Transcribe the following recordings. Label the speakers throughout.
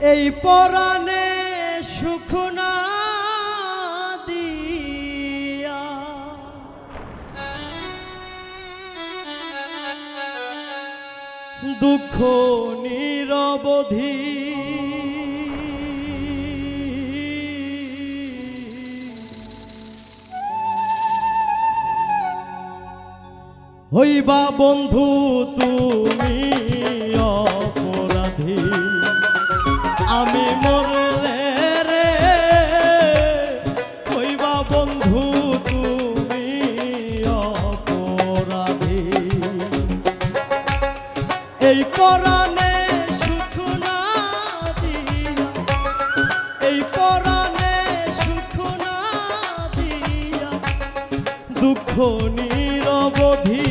Speaker 1: এই পরাণে সুখ না দিয়া। দুঃখ নিরবধি। হইবা বন্ধু তুমি দুঃখ নিরবধি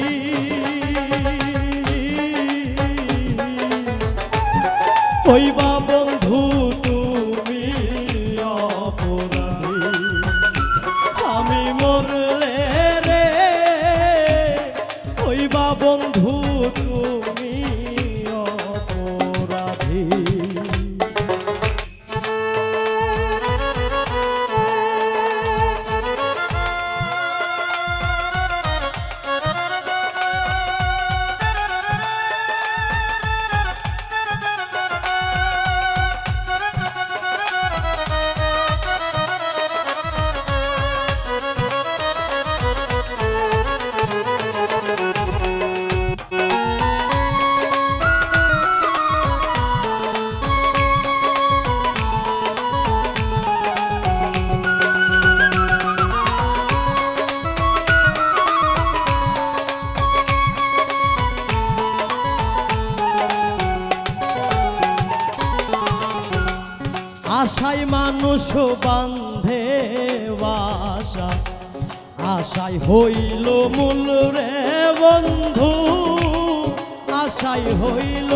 Speaker 1: আশায় মানুষ বান্ধে বাসা। আশায় হইল মূল রে বন্ধু আশায় হইল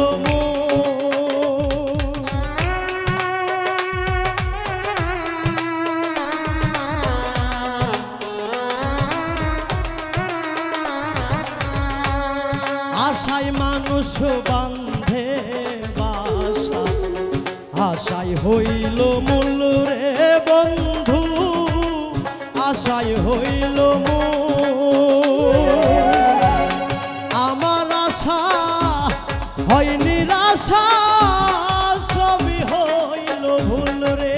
Speaker 1: আশায় মানুষ বান্ধে আশাই হইল মূল রে বন্ধু আশাই হইল আমার আশা হয় নিরাশা, সবই হইল ভুল রে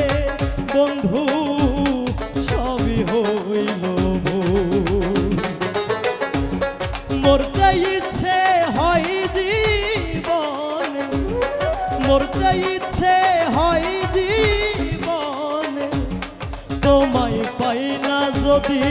Speaker 1: বন্ধু, সবই হইল মরতে ইচ্ছে হয় জীবনে, মরতে ইচ্ছে হয় জীবনে। তোমায় পাই যদি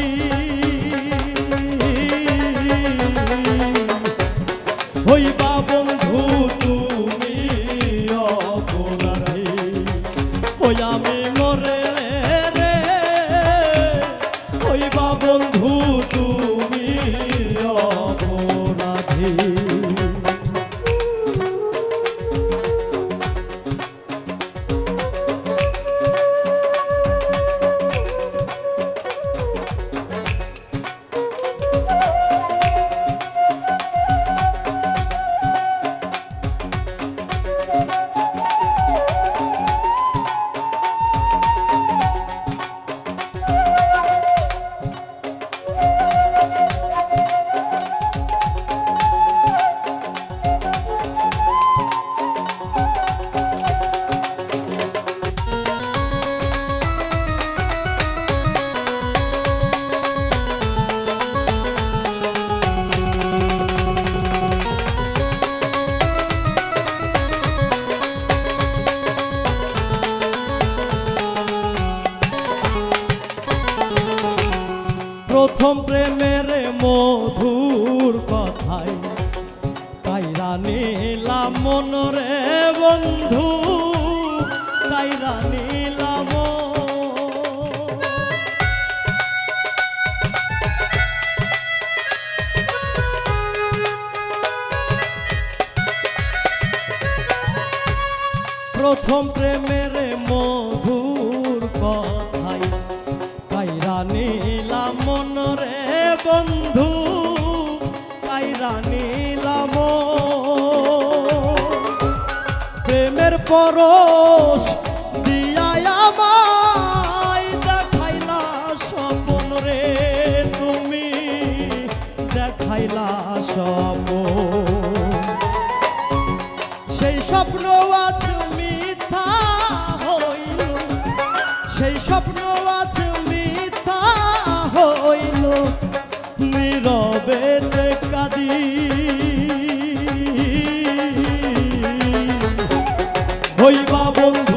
Speaker 1: প্রথম প্রেমের মধুর কথাই। কাইরা নিলাম মন রে বন্ধু কাইরা নিলাম প্রথম প্রেমের বন্ধু পাইরা নিলাম প্রেমের পরশ নীরবে কাদি। হইবা বন্ধু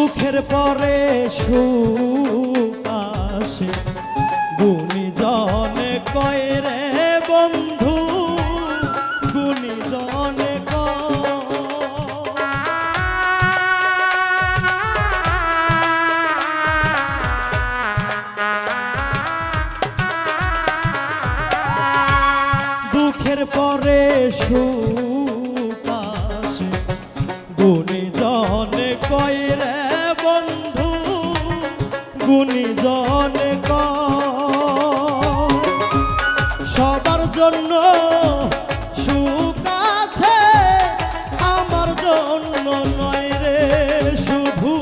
Speaker 1: দুঃখের পরে সুখ আসে। গুণীজনে কয় গুণীজনে কয়, সবার জন্য সুখ আছে, আমার জন্য নয় রে, শুধু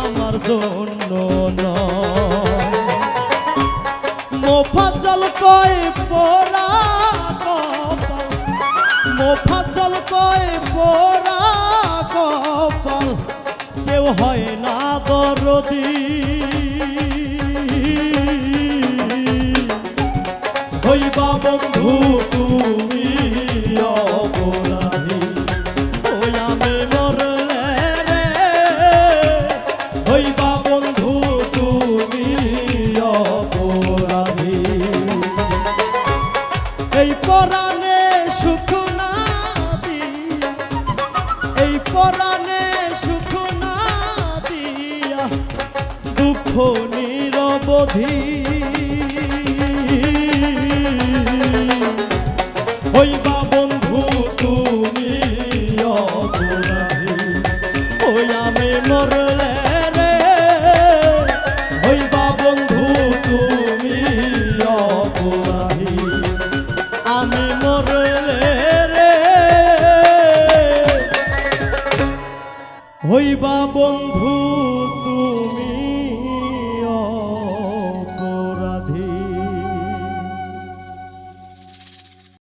Speaker 1: আমার জন্য নয়। মোফাজল কয়, পোড়া মোফাজল কয়, পোড়া কপাল। কেউ হয় না দরদি বন্ধু, তুমি অপরাধী ওই আমি মরলে রে হইবা বন্ধু, তুমি অপরাধী এই পরাণে সুখ না দিয়া, এই পরাণে সুখ না দিয়া হইবা বন্ধু